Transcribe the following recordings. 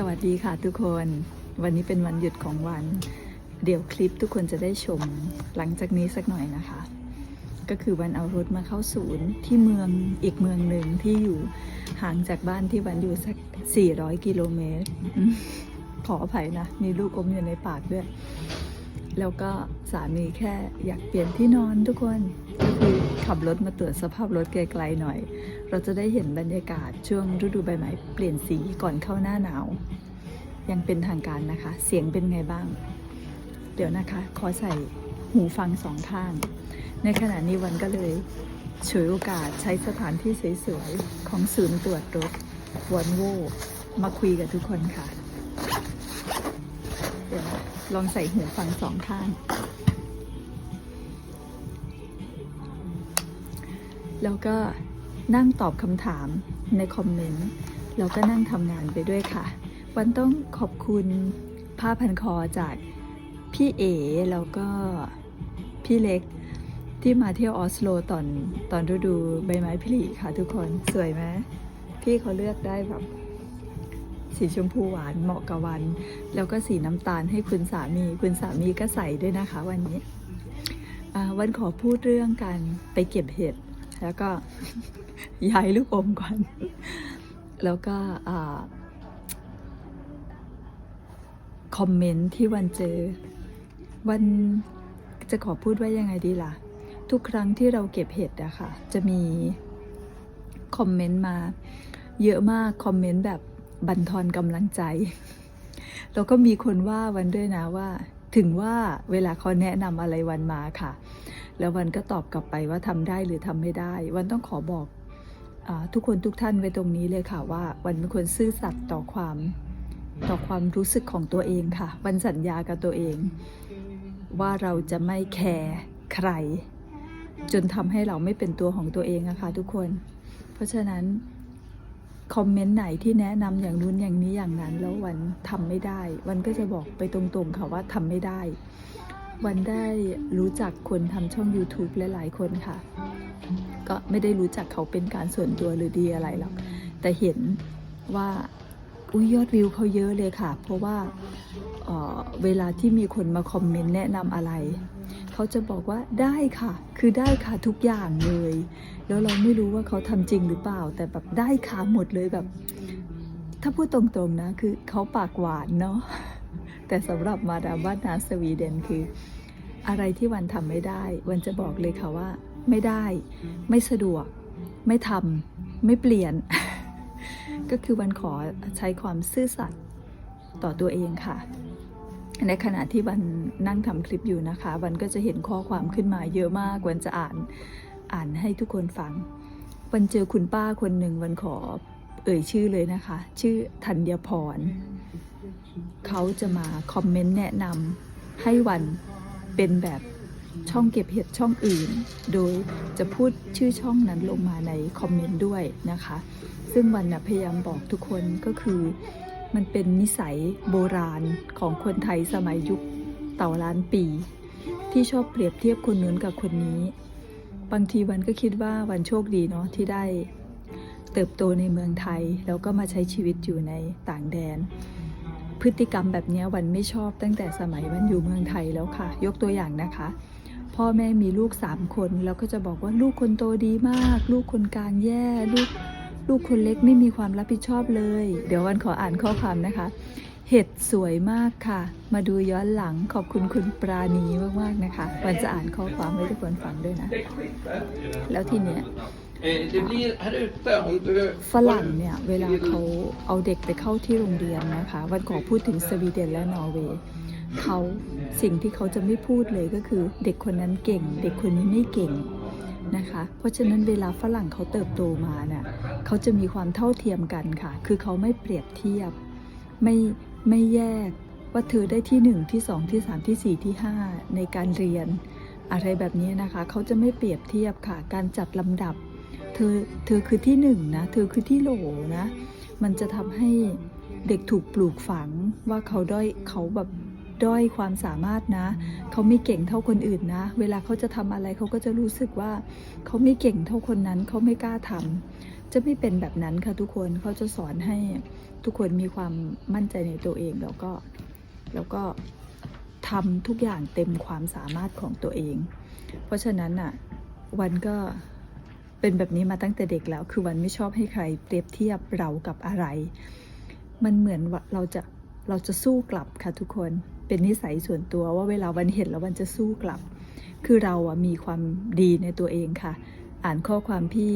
สวัสดีค่ะทุกคน วันนี้เป็นวันหยุดของวัน เดี๋ยวคลิปทุกคนจะได้ชมหลังจากนี้สักหน่อยนะคะ ก็คือวันเอารถมาเข้าศูนย์ที่เมืองอีกเมืองหนึ่งที่อยู่ห่างจากบ้านที่วันอยู่สัก 400 กิโลเมตร ขออภัยนะ มีลูกอมอยู่ในปากด้วย แล้วก็สามีแค่อยากเปลี่ยนที่นอนทุกคนก็คือ ขับรถมาตรวจสภาพรถไกลๆหน่อย เราจะได้เห็นบรรยากาศช่วงฤดูใบไม้เปลี่ยนสีก่อนเข้าหน้าหนาว ยังเป็นทางการนะคะ เสียงเป็นไงบ้าง เดี๋ยวนะคะ ขอใส่หูฟังสองข้าง ในขณะนี้วันก็เลยฉวยโอกาสใช้สถานที่สวยๆ ของศูนย์ตรวจรถวอนโวมาคุยกับทุกคนค่ะ เดี๋ยวลองใส่หูฟังสองข้าง แล้วก็นั่งตอบคำถามในคอมเมนต์ แล้วก็นั่งทำงานไปด้วยค่ะ วันต้องขอบคุณผ้าพันคอจากพี่เอแล้วก็พี่เล็กที่มาเที่ยวออสโลตอนตอนฤดูใบไม้ผลิค่ะทุกคนสวยไหมพี่เขาเลือกได้แบบสีชมพูหวานเหมาะกับวัน แล้วก็สีน้ำตาลให้คุณสามี คุณสามีก็ใส่ด้วยนะคะวันนี้ วันขอพูดเรื่องการไปเก็บเห็ด แล้วก็ย้ายลูกอมก่อน แล้วก็คอมเมนต์ที่วันเจอ วันจะขอพูดว่ายังไงดีล่ะ ทุกครั้งที่เราเก็บเห็ดอะค่ะ จะมีคอมเมนต์มา เยอะมากคอมเมนต์แบบบันทอนกำลังใจ แล้วก็มีคนว่าวันด้วยนะว่า ถึงว่าเวลาเขาแนะนำอะไรวันมาค่ะ แล้ววันก็ตอบกลับไปว่าทำได้หรือทำไม่ได้ วันต้องขอบอกอทุกคนทุกท่านไว้ตรงนี้เลยค่ะว่า วันเป็นคนซื่อสัตย์ต่อความต่อความรู้สึกของตัวเองค่ะ วันสัญญากับตัวเอง ว่าเราจะไม่แคร์ใคร จนทำให้เราไม่เป็นตัวของตัวเองอะคะทุกคน เพราะฉะนั้นคอมเมนต์ไหนที่แนะนำอย่างนู้นอย่างนี้อย่างนั้น แล้ววันทำไม่ได้ วันก็จะบอกไปตรงๆค่ะว่าทำไม่ได้ วันได้รู้จักคนทำช่อง YouTube หลายๆคนค่ะ ก็ไม่ได้รู้จักเขาเป็นการส่วนตัวหรือดีอะไรหรอก แต่เห็นว่าอุ้ยยอดวิวเขาเยอะเลยค่ะ เพราะว่าเออเวลาที่มีคนมาคอมเมนต์แนะนำอะไร เขาจะบอกว่าได้ค่ะ คือได้ค่ะทุกอย่างเลย แล้วเราไม่รู้ว่าเขาทำจริงหรือเปล่า แต่แบบได้ค่ะหมดเลยแบบ ถ้าพูดตรงๆนะ คือเขาปากหวานเนาะ แต่สำหรับมาดามบ้านนาสวีเดนคือ อะไรที่วันทำไม่ได้ วันจะบอกเลยค่ะว่า ไม่ได้ ไม่สะดวก ไม่ทำไม่เปลี่ยน ก็คือวันขอใช้ความซื่อสัตย์ต่อตัวเองค่ะในขณะที่วันนั่งทำคลิปอยู่นะคะ วันก็จะเห็นข้อความขึ้นมาเยอะมากวันจะอ่านอ่านให้ทุกคนฟัง วันเจอคุณป้าคนหนึ่งวันขอเอ่ยชื่อเลยนะคะ ชื่อธัญพร เขาจะมาคอมเมนต์แนะนำให้วันเป็นแบบช่องเก็บเห็ดช่องอื่น โดยจะพูดชื่อช่องนั้นลงมาในคอมเมนต์ด้วยนะคะ ซึ่งวันนะพยายามบอกทุกคนก็คือมันเป็นนิสัยโบราณของคนไทยสมัยยุคเต่าล้านปี ที่ชอบเปรียบเทียบคนนู้นกับคนนี้ บางทีวันก็คิดว่าวันโชคดีเนาะที่ได้เติบโตในเมืองไทย แล้วก็มาใช้ชีวิตอยู่ในต่างแดน พฤติกรรมแบบนี้วันไม่ชอบตั้งแต่สมัยวันอยู่เมืองไทยแล้วค่ะ ยกตัวอย่างนะคะ พ่อแม่มีลูกสามคนแล้วก็จะบอกว่าลูกคนโตดีมาก ลูกคนกลางแย่ลูกลูกคนเล็กไม่มีความรับผิดชอบเลย เดี๋ยววันขออ่านข้อความนะคะ เห็ดสวยมากค่ะ มาดูย้อนหลังขอบคุณคุณปราณีมากๆนะคะ วันจะอ่านข้อความให้ทุกคนฟังด้วยนะ แล้วทีเนี้ย Eh, Det blir här ute om du... ฝรั่งเนี่ย เวลาเขาเอาเด็กไปเข้าที่โรงเรียนนะคะ วันก่อนพูดถึงสวีเดนและนอร์เวย์เขาสิ่งที่เขาจะไม่พูดเลยก็คือ เด็กคนนั้นเก่ง เด็กคนนี้ไม่เก่งนะคะ เพราะฉะนั้นเวลาฝรั่งเขาเติบโตมาเนี่ยเขาจะมีความเท่าเทียมกันค่ะ คือเขาไม่เปรียบเทียบ ไม่ไม่แยกว่าเธอได้ที่หนึ่งที่สองที่สามที่สี่ที่ห้าในการเรียน อะไรแบบนี้นะคะ เขาจะไม่เปรียบเทียบค่ะ การจัดลำดับ เธอเธอคือที่หนึ่งนะ เธอคือที่โหลนะ มันจะทำให้เด็กถูกปลูกฝังว่าเขาด้อยเขาแบบด้อยความสามารถนะ เขาไม่เก่งเท่าคนอื่นนะ เวลาเขาจะทำอะไรเขาก็จะรู้สึกว่า เขาไม่เก่งเท่าคนนั้น เขาไม่กล้าทำจจะไม่เป็นแบบนั้นค่ะทุกคนเขาจะสอนให้ทุกคนมีความมั่นใจในตัวเองแล้วก็แล้วก็ทำทุกอย่างเต็มความสามารถของตัวเอง เพราะฉะนั้นอะวันก็ เป็นแบบนี้มาตั้งแต่เด็กแล้ว คือวันไม่ชอบให้ใครเปรียบเทียบเรากับอะไร มันเหมือนว่าเราจะเราจะสู้กลับค่ะทุกคน เป็นนิสัยส่วนตัวว่าเวลาวันเห็นแล้ววันจะสู้กลับ คือเราอะมีความดีในตัวเองค่ะ อ่านข้อความพี่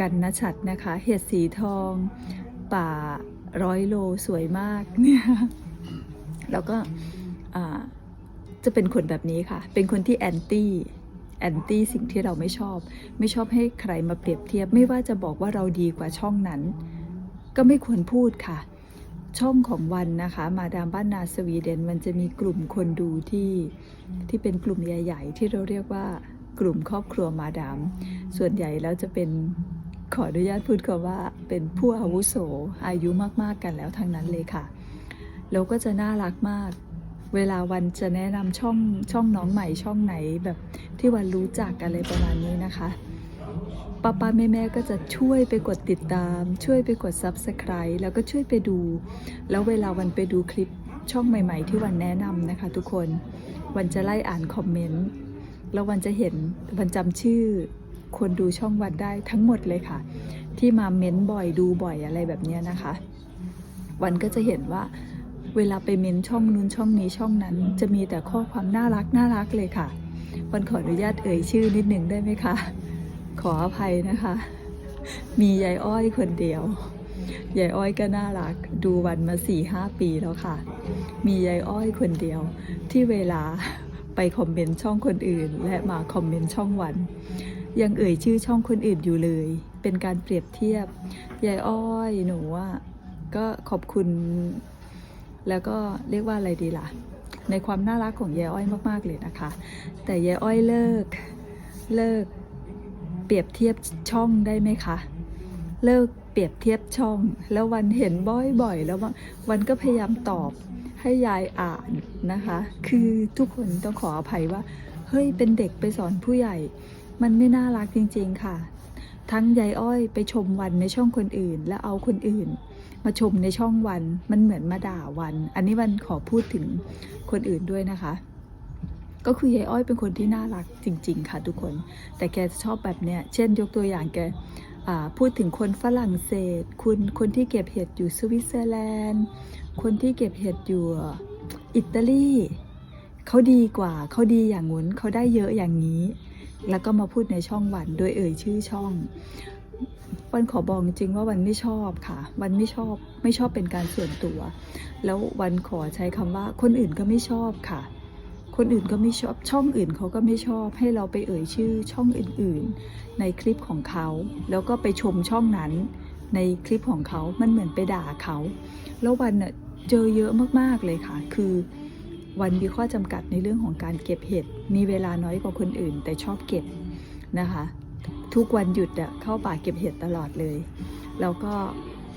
กันนชัดนะคะ เห็ดสีทอง ป่าร้อยโลสวยมากเนี่ย แล้วก็จะเป็นคนแบบนี้ค่ะ เป็นคนที่แอนตี้ แอนตี้สิ่งที่เราไม่ชอบ ไม่ชอบให้ใครมาเปรียบเทียบ ไม่ว่าจะบอกว่าเราดีกว่าช่องนั้น ก็ไม่ควรพูดค่ะ ช่องของวันนะคะ มาดามบ้านนาสวีเดน มันจะมีกลุ่มคนดูที่ที่เป็นกลุ่มใหญ่ ๆ ที่เราเรียกว่ากลุ่มครอบครัวมาดาม ส่วนใหญ่แล้วจะเป็นขออนุญาตพูดคำว่าเป็นผู้อาวุโสอายุมากๆกันแล้วทั้งนั้นเลยค่ะ แล้วก็จะน่ารักมาก เวลาวันจะแนะนำช่องช่องน้องใหม่ช่องไหนแบบที่วันรู้จักอะไรประมาณนี้นะคะป้าป้าแม่แม่ก็จะช่วยไปกดติดตาม ช่วยไปกด Subscribe แล้วก็ช่วยไปดู แล้วเวลาวันไปดูคลิปช่องใหม่ ๆ ที่วันแนะนำนะคะ ทุกคนวันจะไล่อ่านคอมเมนต์แล้ววันจะเห็นวันจำชื่อคนดูช่องวันได้ทั้งหมดเลยค่ะ ที่มาเม้นบ่อยดูบ่อยอะไรแบบนี้นะคะ วันก็จะเห็นว่า เวลาไปเม้นช่องนู้นช่องนี้ช่องนั้น จะมีแต่ข้อความน่ารักน่ารักเลยค่ะวันขออนุญาตเอ่ยชื่อนิดหนึ่งได้ไหมคะ ขออภัยนะคะ มียายอ้อยคนเดียวยายอ้อยก็น่ารัก ดูวันมาสี่ห้าปีแล้วค่ะ มียายอ้อยคนเดียว ที่เวลาไปคอมเมนต์ช่องคนอื่น และมาคอมเมนต์ช่องวัน ยังเอ่ยชื่อช่องคนอื่นอยู่เลย เป็นการเปรียบเทียบยายอ้อยหนูว่าก็ขอบคุณ แล้วก็เรียกว่าอะไรดีล่ะ ในความน่ารักของยายอ้อยมากๆเลยนะคะ แต่ยายอ้อยเลิกเลิกเปรียบเทียบช่องได้ไหมคะ เลิกเปรียบเทียบช่อง แล้ววันเห็นบ่อยๆ แล้ววันวันก็พยายามตอบให้ยายอ่านนะคะ คือทุกคนต้องขออภัยว่า เฮ้ยเป็นเด็กไปสอนผู้ใหญ่ มันไม่น่ารักจริงๆค่ะ ทั้งยายอ้อยไปชมวันในช่องคนอื่น แล้วเอาคนอื่น มาชมในช่องวัน มันเหมือนมาด่าวัน อันนี้วันขอพูดถึงคนอื่นด้วยนะคะ ก็คือยายอ้อยเป็นคนที่น่ารักจริง ๆ ค่ะทุกคน แต่แกชอบแบบเนี้ย เช่น ยกตัวอย่างแกพูดถึงคนฝรั่งเศส คุณคนที่เก็บเห็ดอยู่สวิตเซอร์แลนด์ คนที่เก็บเห็ดอยู่อิตาลีเขาดีกว่าเขาดีอย่างงู้นเขาได้เยอะอย่างนี้ แล้วก็มาพูดในช่องวันโดยเอ่ยชื่อช่อง วันขอบอกจริงว่าวันไม่ชอบค่ะ วันไม่ชอบไม่ชอบเป็นการส่วนตัว แล้ววันขอใช้คำว่าคนอื่นก็ไม่ชอบค่ะ คนอื่นก็ไม่ชอบช่องอื่นเขาก็ไม่ชอบ ให้เราไปเอ่ยชื่อช่องอื่นๆ ในคลิปของเขา แล้วก็ไปชมช่องนั้น ในคลิปของเขามันเหมือนไปด่าเขา แล้ววันน่ะเจอเยอะมากๆเลยค่ะ คือวันมีข้อจำกัดในเรื่องของการเก็บเห็ด มีเวลาน้อยกว่าคนอื่น แต่ชอบเก็บนะคะ ทุกวันหยุดอะเข้าป่าเก็บเห็ดตลอดเลย แล้วก็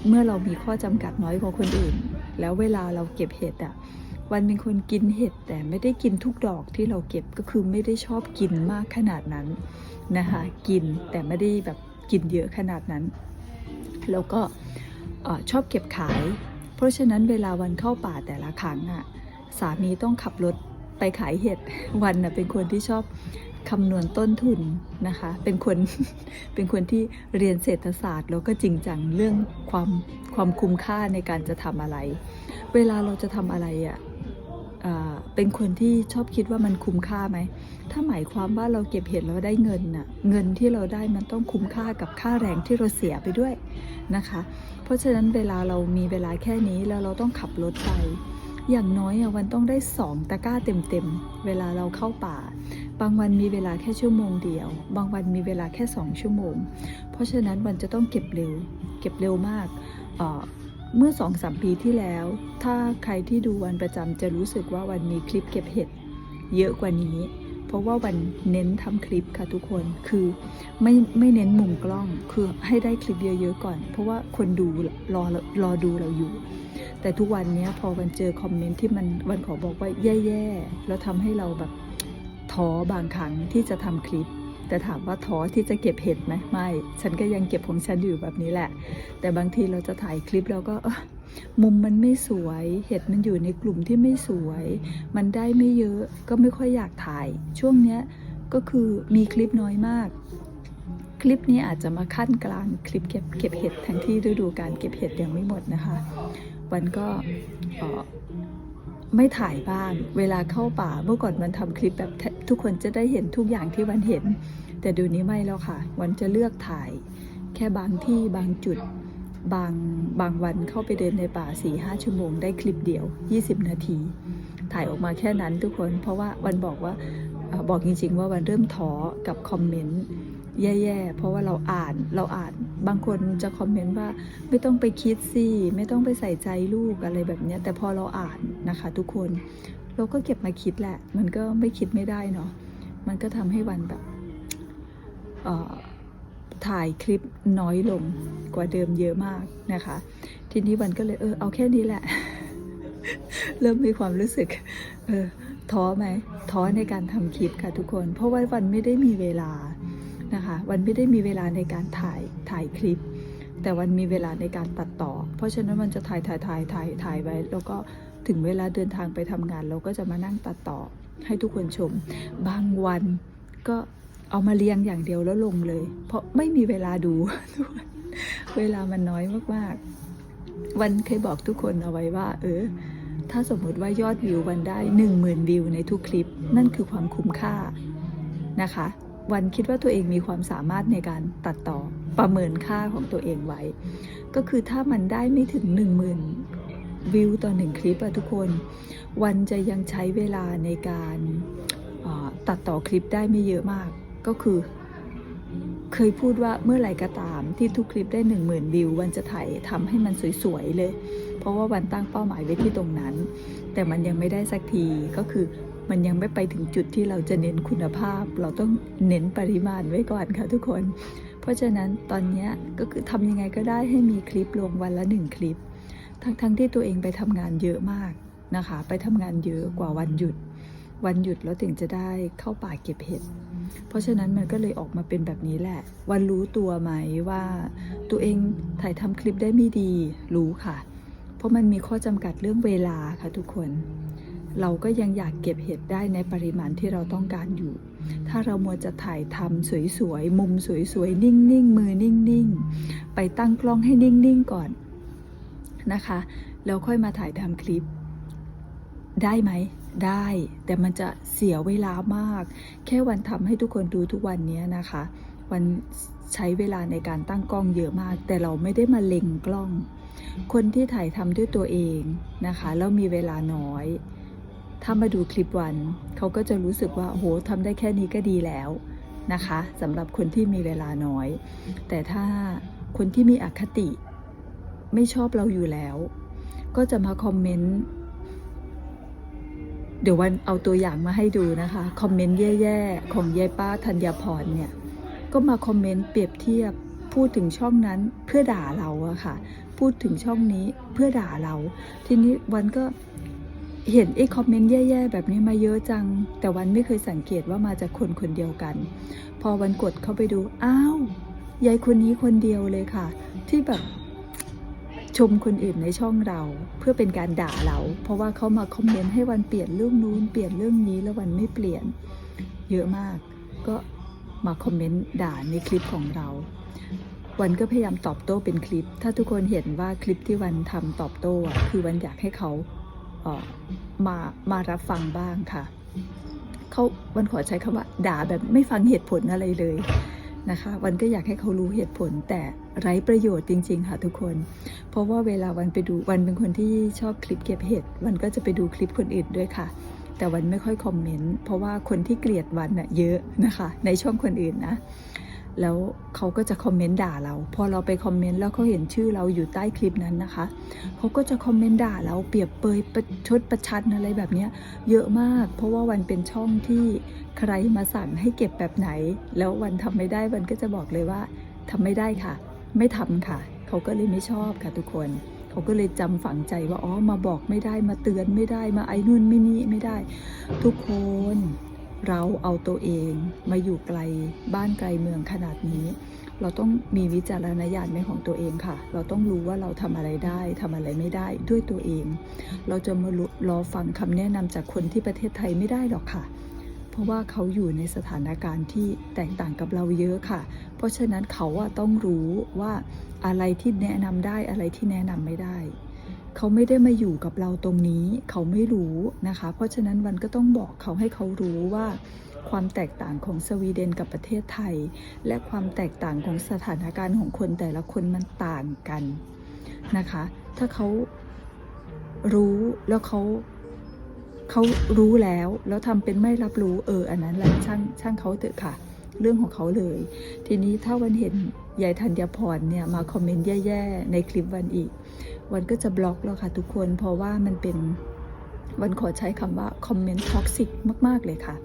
เมื่อเรามีข้อจำกัดน้อยกว่าคนอื่น แล้วเวลาเราเก็บเห็ดอะวันเป็นคนกินเห็ดแต่ไม่ได้กินทุกดอกที่เราเก็บก็คือไม่ได้ชอบกินมากขนาดนั้นนะคะกินแต่ไม่ได้แบบกินเยอะขนาดนั้น แล้วก็ชอบเก็บขาย เพราะฉะนั้นเวลาวันเข้าป่าแต่ละครั้งอะสามีต้องขับรถไปขายเห็ดวันน่ะเป็นคนที่ชอบ คำนวณต้นทุนนะคะ เป็นคนเป็นคนที่เรียนเศรษฐศาสตร์ แล้วก็จริงจังเรื่องความความคุ้มค่าในการจะทำอะไร เวลาเราจะทำอะไรอะ่ะเป็นคนที่ชอบคิดว่ามันคุ้มค่าไหม ถ้าหมายความว่าเราเก็บเห็ดแล้วได้เงินน่ะ เงินที่เราได้มันต้องคุ้มค่ากับค่าแรงที่เราเสียไปด้วยนะคะ เพราะฉะนั้นเวลาเรามีเวลาแค่นี้แล้วเราต้องขับรถไป อย่างน้อยอะวันต้องได้สองตะกร้าเต็มๆ เวลาเราเข้าป่า บางวันมีเวลาแค่ชั่วโมงเดียว บางวันมีเวลาแค่สองชั่วโมง เพราะฉะนั้นวันจะต้องเก็บเร็ว เก็บเร็วมากเเมื่อสองสามปีที่แล้ว ถ้าใครที่ดูวันประจำจะรู้สึกว่าวันมีคลิปเก็บเห็ดเยอะกว่านี้ เพราะว่าวันเน้นทำคลิปค่ะทุกคน คือไม่ไม่เน้นมุมกล้อง คือให้ได้คลิปเยอะๆก่อน เพราะว่าคนดูรอรอดูเราอยู่ แต่ทุกวันนี้พอวันเจอคอมเมนต์ที่มันวันขอบอกว่าแย่ๆ แล้วทำให้เราแบบ ท้อบางครั้งที่จะทำคลิป แต่ถามว่าท้อที่จะเก็บเห็ดไหมไม่ ฉันก็ยังเก็บของฉันอยู่แบบนี้แหละ แต่บางทีเราจะถ่ายคลิปแล้วก็มุมมันไม่สวย เห็ดมันอยู่ในกลุ่มที่ไม่สวย มันได้ไม่เยอะก็ไม่ค่อยอยากถ่าย ช่วงเนี้ยก็คือมีคลิปน้อยมาก คลิปนี้อาจจะมาขั้นกลางคลิปเก็บเก็บเห็ดทั้งที่ฤดูการเก็บเห็ดยังไม่หมดนะคะ วันก็อ่อ ไม่ถ่ายบ้าง เวลาเข้าป่าเมื่อก่อนมันทำคลิปแบบทุกคนจะได้เห็นทุกอย่างที่วันเห็น แต่ดูนี้ไม่แล้วค่ะ วันจะเลือกถ่าย แค่บางที่บางจุด บางบางวันเข้าไปเดินในป่า4ี่ห้าชั่วโมงได้คลิปเดียว 20 นาที ถ่ายออกมาแค่นั้นทุกคน เพราะว่าวันบอกว่าบอกจริงๆว่าวันเริ่มท้อกับคอมเมนต์ แย่ๆ เพราะว่าเราอ่านเราอ่านบางคนจะคอมเมนต์ว่าไม่ต้องไปคิดสิไม่ต้องไปใส่ใจลูกอะไรแบบนี้แต่พอเราอ่านนะคะ ทุกคนเราก็เก็บมาคิดแหละ มันก็ไม่คิดไม่ได้เนาะมันก็ทำให้วันแบบถ่ายคลิปน้อยลงกว่าเดิมเยอะมากนะคะ ทีนี้วันก็เลยเออเอาแค่นี้แหละ เริ่มมีความรู้สึกเออท้อไหมท้อในการทำคลิปค่ะทุกคน เพราะว่าวันไม่ได้มีเวลา นะคะวันไม่ได้มีเวลาในการถ่ายถ่ายคลิป แต่วันมีเวลาในการตัดต่อ เพราะฉะนั้นมันจะถ่ายถ่ายถ่ายถ่ายถ่ายไว้ แล้วก็ถึงเวลาเดินทางไปทำงาน เราก็จะมานั่งตัดต่อให้ทุกคนชม บางวันก็เอามาเรียงอย่างเดียวแล้วลงเลย เพราะไม่มีเวลาดู เวลามันน้อยมากๆ วันเคยบอกทุกคนเอาไว้ว่า เออ ถ้าสมมติว่ายอดวิววันได้หนึ่งหมื่นวิวในทุกคลิป นั่นคือความคุ้มค่านะคะ วันคิดว่าตัวเองมีความสามารถในการตัดต่อประเมินค่าของตัวเองไว้ ก็คือถ้ามันได้ไม่ถึงหนึ่งหมื่นวิวต่อหนึ่งคลิปอะทุกคน วันจะยังใช้เวลาในการตัดต่อคลิปได้ไม่เยอะมากก็คือ เคยพูดว่าเมื่อไหร่ก็ตามที่ทุกคลิปได้หนึ่งหมื่นวิว วันจะถ่ายทำให้มันสวยๆเลย เพราะว่าวันตั้งเป้าหมายไว้ที่ตรงนั้น แต่มันยังไม่ได้สักทีก็คือ มันยังไม่ไปถึงจุดที่เราจะเน้นคุณภาพ เราต้องเน้นปริมาณไว้ก่อนค่ะทุกคน เพราะฉะนั้นตอนนี้ก็คือทำยังไงก็ได้ให้มีคลิปลงวันละหนึ่งคลิป ทั้งทั้งที่ตัวเองไปทำงานเยอะมากนะคะ ไปทำงานเยอะกว่าวันหยุด วันหยุดแล้วถึงจะได้เข้าป่าเก็บเห็ดเพราะฉะนั้นมันก็เลยออกมาเป็นแบบนี้แหละ วันรู้ตัวไหมว่า ตัวเองถ่ายทำคลิปได้ไม่ดีรู้ค่ะ เพราะมันมีข้อจำกัดเรื่องเวลาค่ะทุกคน เราก็ยังอยากเก็บเห็ดได้ในปริมาณที่เราต้องการอยู่ ถ้าเรามัวจะถ่ายทำสวยๆ มุมสวยๆ นิ่งๆ มือนิ่งๆ ไปตั้งกล้องให้นิ่งๆ ก่อนนะคะ แล้วค่อยมาถ่ายทำคลิป ได้ไหม ได้ แต่มันจะเสียเวลามาก แค่วันทำให้ทุกคนดูทุกวันนี้นะคะ วันใช้เวลาในการตั้งกล้องเยอะมาก แต่เราไม่ได้มาเล็งกล้อง คนที่ถ่ายทำด้วยตัวเองนะคะ แล้วมีเวลาน้อย ถ้ามาดูคลิปวัน เขาก็จะรู้สึกว่าโอ้โหทำได้แค่นี้ก็ดีแล้วนะคะสำหรับคนที่มีเวลาน้อย แต่ถ้าคนที่มีอคติ ไม่ชอบเราอยู่แล้ว ก็จะมาคอมเมนต์เดี๋ยววันเอาตัวอย่างมาให้ดูนะคะ คอมเมนต์แย่ๆ ของยายป้าธัญพรเนี่ย ก็มาคอมเมนต์เปรียบเทียบพูดถึงช่องนั้นเพื่อด่าเราอะค่ะ พูดถึงช่องนี้เพื่อด่าเรา ทีนี้วันก็ เห็นไอ้คอมเมนต์แย่ๆแบบนี้มาเยอะจัง แต่วันไม่เคยสังเกตว่ามาจากคนคนเดียวกัน พอวันกดเข้าไปดู อ้าวยายคนนี้คนเดียวเลยค่ะ ที่แบบชมคนอื่นในช่องเรา เพื่อเป็นการด่าเรา เพราะว่าเขามาคอมเมนต์ให้วันเปลี่ยนเรื่องนู้นเปลี่ยนเรื่องนี้แล้ววันไม่เปลี่ยน เยอะมาก ก็มาคอมเมนต์ด่าในคลิปของเรา วันก็พยายามตอบโต้เป็นคลิป ถ้าทุกคนเห็นว่าคลิปที่วันทำตอบโต้อะคือวันอยากให้เขา มามารับฟังบ้างค่ะเขาวันขอใช้คำว่า ด่าแบบไม่ฟังเหตุผลอะไรเลยนะคะ วันก็อยากให้เขารู้เหตุผลแต่ไร้ประโยชน์จริง ๆ ค่ะทุกคน เพราะว่าเวลาวันไปดูวันเป็นคนที่ชอบคลิปเก็บเห็ดวันก็จะไปดูคลิปคนอื่นด้วยค่ะ แต่วันไม่ค่อยคอมเมนต์เพราะว่าคนที่เกลียดวันน่ะเยอะนะคะ ในช่องคนอื่นนะ แล้วเขาก็จะคอมเมนต์ด่าเรา พอเราไปคอมเมนต์แล้วเขาเห็นชื่อเราอยู่ใต้คลิปนั้นนะคะ เขาก็จะคอมเมนต์ด่าเราเปรียบเปยประชดประชันอะไรแบบนี้เยอะมาก เพราะว่าวันเป็นช่องที่ใครมาสั่งให้เก็บแบบไหน แล้ววันทำไม่ได้วันก็จะบอกเลยว่าทำไม่ได้ค่ะ ไม่ทำค่ะ เขาก็เลยไม่ชอบค่ะทุกคนเขาก็เลยจำฝังใจว่าอ๋อมาบอกไม่ได้มาเตือนไม่ได้มาไอ้นู่นไม่นี่ไม่ได้ ทุกคน เราเอาตัวเองมาอยู่ไกลบ้านไกลเมืองขนาดนี้ เราต้องมีวิจารณญาณในของตัวเองค่ะ เราต้องรู้ว่าเราทำอะไรได้ทำอะไรไม่ได้ด้วยตัวเอง เราจะมารอฟังคำแนะนำจากคนที่ประเทศไทยไม่ได้หรอกค่ะ เพราะว่าเขาอยู่ในสถานการณ์ที่แตกต่างกับเราเยอะค่ะ เพราะฉะนั้นเขาต้องรู้ว่าอะไรที่แนะนำได้อะไรที่แนะนำไม่ได้ เขาไม่ได้มาอยู่กับเราตรงนี้ เขาไม่รู้นะคะ เพราะฉะนั้นวันก็ต้องบอกเขาให้เขารู้ว่าความแตกต่างของสวีเดนกับประเทศไทย และความแตกต่างของสถานการณ์ของคนแต่ละคนมันต่างกันนะคะ ถ้าเขารู้แล้วเขาเขารู้แล้ว แล้วทำเป็นไม่รับรู้เอออันนั้นแหละช่างช่างเขาเถอะค่ะ เรื่องของเขาเลย ทีนี้ถ้าวันเห็นยายธัญพรเนี่ยมาคอมเมนต์แย่ๆในคลิปวันอีก วันก็จะบล็อกแล้วค่ะทุกคน เพราะว่ามันเป็นวันขอใช้คำว่าคอมเมนต์ท็อกซิกมาก ๆ เลยค่ะ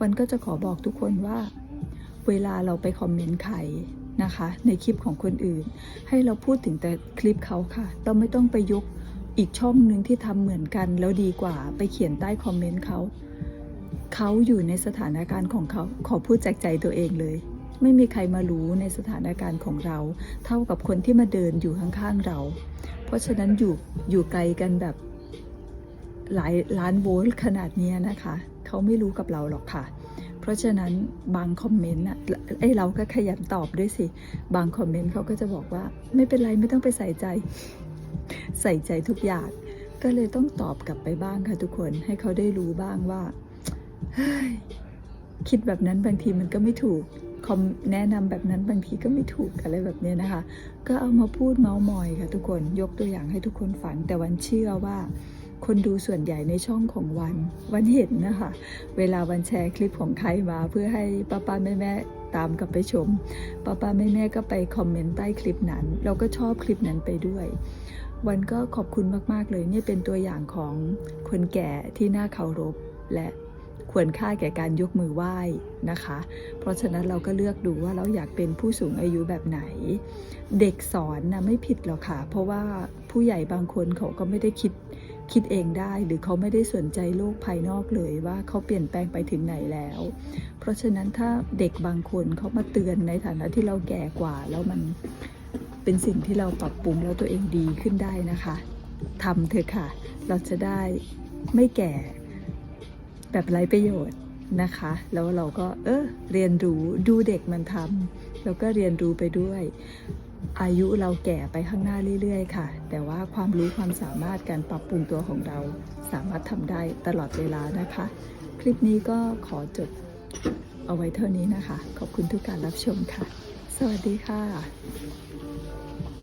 วันก็จะขอบอกทุกคนว่า เวลาเราไปคอมเมนต์ใครนะคะ ในคลิปของคนอื่น ให้เราพูดถึงแต่คลิปเขาค่ะ เราไม่ต้องไปยกอีกช่องหนึ่งที่ทำเหมือนกันแล้วดีกว่าไปเขียนใต้คอมเมนต์เขา เขาอยู่ในสถานการณ์ของเขาขอพูดจากใจตัวเองเลย ไม่มีใครมารู้ในสถานการณ์ของเรา เท่ากับคนที่มาเดินอยู่ข้างๆเรา เพราะฉะนั้นอยู่อยู่ไกลกันแบบหลายล้านโวลต์ขนาดนี้นะคะ เขาไม่รู้กับเราหรอกค่ะ เพราะฉะนั้นบางคอมเมนต์อะไอเราก็ขยันตอบด้วยสิ บางคอมเมนต์เขาก็จะบอกว่า ไม่เป็นไรไม่ต้องไปใส่ใจ ใส่ใจทุกอย่าง ก็เลยต้องตอบกลับไปบ้างค่ะทุกคนให้เขาได้รู้บ้างว่าคิดแบบนั้นบางทีมันก็ไม่ถูก คอมแนะนำแบบนั้นบางทีก็ไม่ถูกอะไรแบบนี้นะคะ ก็เอามาพูดเมาส์มอยค่ะทุกคนยกตัวอย่างให้ทุกคนฟังแต่วันเชื่อว่าคนดูส่วนใหญ่ในช่องของวันวันเห็นนะคะ เวลาวันแชร์คลิปของใครมาเพื่อให้ป้าป้าแม่แม่ตามกลับไปชมป้าป้าแม่แม่ก็ไปคอมเมนต์ใต้คลิปนั้น เราก็ชอบคลิปนั้นไปด้วย วันก็ขอบคุณมาก ๆ เลยเนี่ยเป็นตัวอย่างของคนแก่ที่น่าเคารพและ ควรค่าแก่การยกมือไหว้นะคะ เพราะฉะนั้นเราก็เลือกดูว่าเราอยากเป็นผู้สูงอายุแบบไหน เด็กสอนนะไม่ผิดหรอกค่ะ เพราะว่าผู้ใหญ่บางคนเขาก็ไม่ได้คิดคิดเองได้ หรือเขาไม่ได้สนใจโลกภายนอกเลยว่าเขาเปลี่ยนแปลงไปถึงไหนแล้ว เพราะฉะนั้นถ้าเด็กบางคนเขามาเตือนในฐานะที่เราแก่กว่า แล้วมันเป็นสิ่งที่เราปรับปรุงแล้วตัวเองดีขึ้นได้นะคะทำเถอะค่ะ เราจะได้ไม่แก่ แบบไร้ประโยชน์นะคะ แล้วเราก็เออเรียนรู้ดูเด็กมันทำแล้วก็เรียนรู้ไปด้วย อายุเราแก่ไปข้างหน้าเรื่อยๆ ค่ะ แต่ว่าความรู้ความสามารถการปรับปรุงตัวของเราสามารถทำได้ตลอดเวลานะคะ คลิปนี้ก็ขอจบเอาไว้เท่านี้นะคะ ขอบคุณทุกการรับชมค่ะ สวัสดีค่ะ